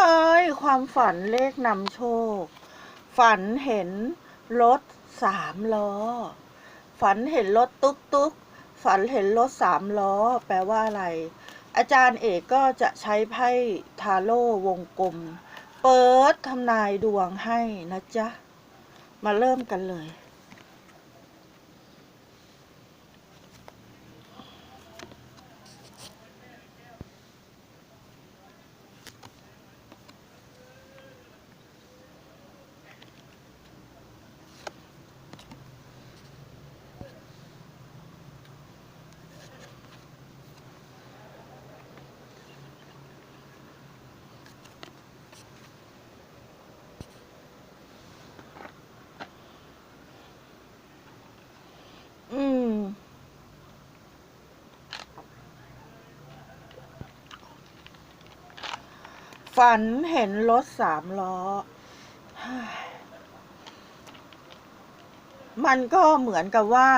นายความฝันเลขนำโชค ฝันเห็นรถสามล้อ ฝันเห็นรถตุ๊กตุ๊กฝันเห็นรถสามล้อ แปลว่าอะไร อาจารย์เอกก็จะใช้ไพ่ทาโร่วงกลม เปิดทำนายดวงให้นะจ๊ะ มาเริ่มกันเลย อืม ฝันเห็นรถสามล้อ มันก็เหมือนกับว่า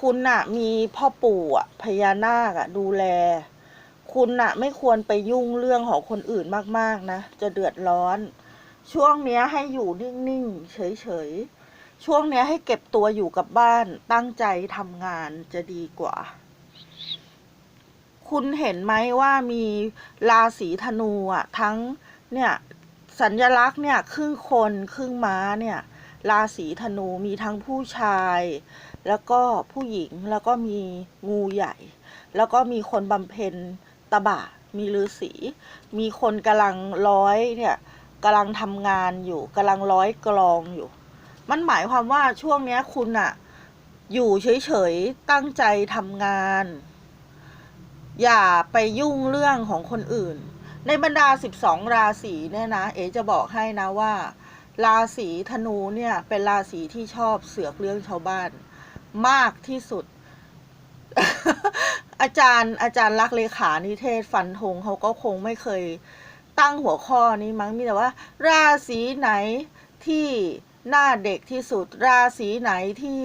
คุณน่ะ มีพ่อปู่อะพญานาคอะดูแล คุณน่ะ ไม่ควรไปยุ่งเรื่องของคนอื่นมากๆนะ จะเดือดร้อน ช่วงเนี้ยให้อยู่นิ่งๆ เฉยๆ ช่วงเนี้ยให้เก็บตัวอยู่กับบ้านตั้งใจทำงานจะดีกว่า คุณเห็นไหมว่ามีราศีธนูอะทั้งเนี่ยสัญลักษณ์เนี่ยครึ่งคนครึ่งม้าเนี่ยราศีธนูมีทั้งผู้ชาย แล้วก็ผู้หญิงแล้วก็มีงูใหญ่ แล้วก็มีคนบำเพ็ญตบะมีฤาษีมีคนกำลังร้อยเนี่ยกำลังทำงานอยู่กำลังร้อยกลองอยู่ มันหมายความว่าช่วงเนี้ยคุณอะอยู่เฉยๆตั้งใจทำงาน อย่าไปยุ่งเรื่องของคนอื่น ในบรรดา 12 ราศีเนี่ยนะ เอจะบอกให้นะว่า ราศีธนูเนี่ยเป็นราศีที่ชอบเสือกเรื่องชาวบ้าน มากที่สุด อาจารย์อาจารย์รักเลขานิเทศฟันธงเขาก็คงไม่เคยตั้งหัวข้อนี้มั้งมีแต่ว่า ราศีไหนที่หน้าเด็กที่สุด ราศีไหนที่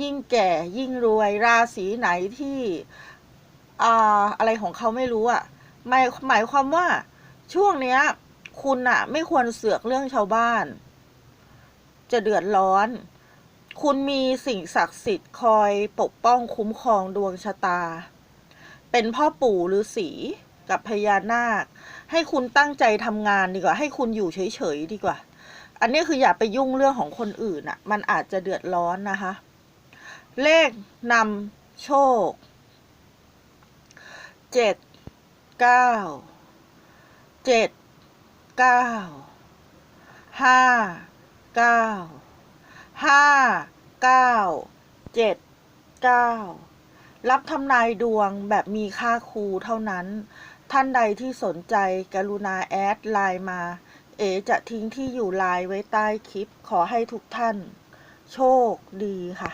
ยิ่งแก่ยิ่งรวย ราศีไหนที่ อ่าอะไรของเขาไม่รู้อะ่ะหมายหมายความว่าช่วงเนี้ย คุณอะไม่ควรเสือกเรื่องชาวบ้าน จะเดือดร้อน คุณมีสิ่งศักดิ์สิทธิ์คอยปกป้องคุ้มครองดวงชะตา เป็นพ่อปู่ฤาษีกับพญานาค ให้คุณตั้งใจทำงานดีกว่า ให้คุณอยู่เฉยๆดีกว่า อันนี้คืออย่าไปยุ่งเรื่องของคนอื่นอะ่ะมันอาจจะเดือดร้อนนะคะ เลขนำโชค เจ็ดเก้าเจ็ดเก้าห้าเก้าห้าเก้าเจ็ดเก้ารับทำนายดวงแบบมีค่าครูเท่านั้น ท่านใดที่สนใจกรุณาแอดไลน์มา เอจะทิ้งที่อยู่ไลน์ไว้ใต้คลิป ขอให้ทุกท่าน โชคดีค่ะ